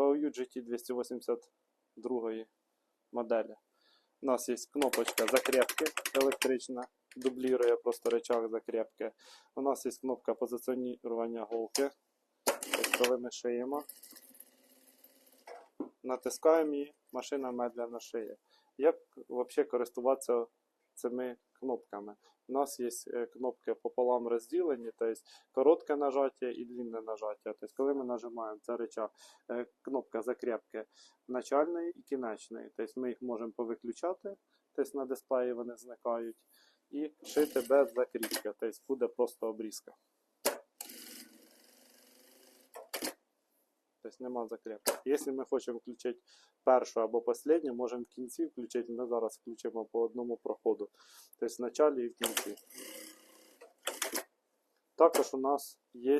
BOU GT282 моделі. У нас є кнопочка закрепки електрична, дублює просто рычаг закрепки. У нас є кнопка позиціонування голки. Коли ми шиємо, натискаємо її, машина медленно шиє. Як взагалі користуватися цими кнопками? У нас є е, кнопки пополам розділені, тобто коротке нажаття і длинне нажаття. Тобто, коли ми нажимаємо це рычаг, е, кнопка закрепки начальної і кінечної. Тобто ми їх можемо повиключати, тобто на дисплеї вони зникають, і шити без закріпки, тобто буде просто обрізка. Тобто нема закрепки. Якщо ми хочемо включити першу або останню, можемо в кінці включити. Ми зараз включимо по одному проходу. Тобто в началі і в кінці. Також у нас є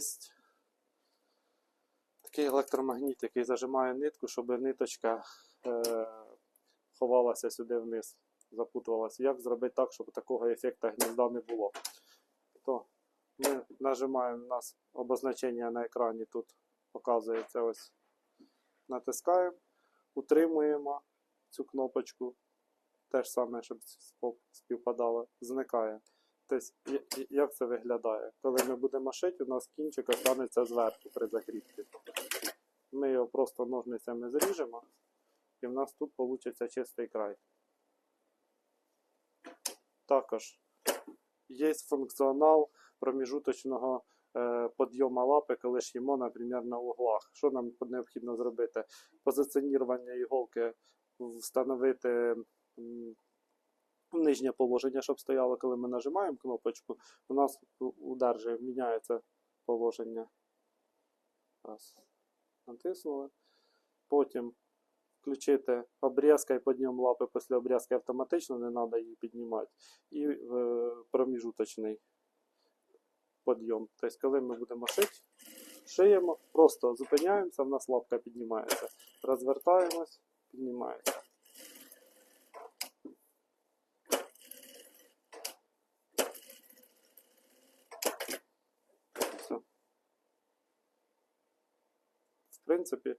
такий електромагніт, який зажимає нитку, щоб ниточка е, ховалася сюди вниз, запутувалася. Як зробити так, щоб такого ефекту гнізда не було? То ми нажимаємо у нас обозначення на екрані тут показується ось. Натискаємо, утримуємо цю кнопочку. Те ж саме, щоб співпадало, зникає. Тобто, як це виглядає? Коли ми будемо шити, у нас кінчик останеться зверху при закріпці. Ми його просто ножницями зріжемо, і в нас тут вийде чистий край. Також є функціонал проміжуточного е, підйому лапи, коли ш'ємо, наприклад, на углах. Що нам необхідно зробити? Позиціонування іголки встановити нижнє положення, щоб стояло, коли ми нажимаємо кнопочку, у нас удар же міняється положення. Раз. Натиснули. Потім включити обрізка і підйом лапи після обрізки автоматично, не треба її піднімати. І е, проміжуточний підйом. Тобто, коли ми будемо шити, шиємо, просто зупиняємося, в нас лапка піднімається. Розвертаємось, піднімається. Все. В принципі,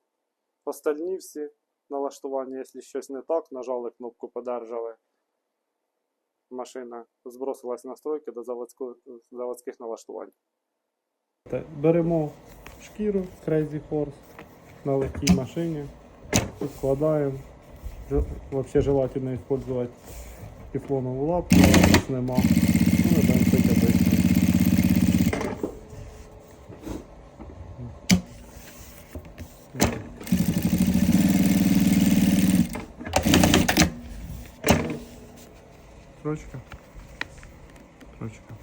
остальні всі налаштування, якщо щось не так, нажали кнопку подержали. Машина збросилась настройки до заводсько- заводських налаштувань. Беремо шкіру Crazy Horse на легкій машині, складаємо. Взагалі желательно использовать тефлонову лапку, тут нема. Ну, не будемо шити обично. Строчка. Строчка.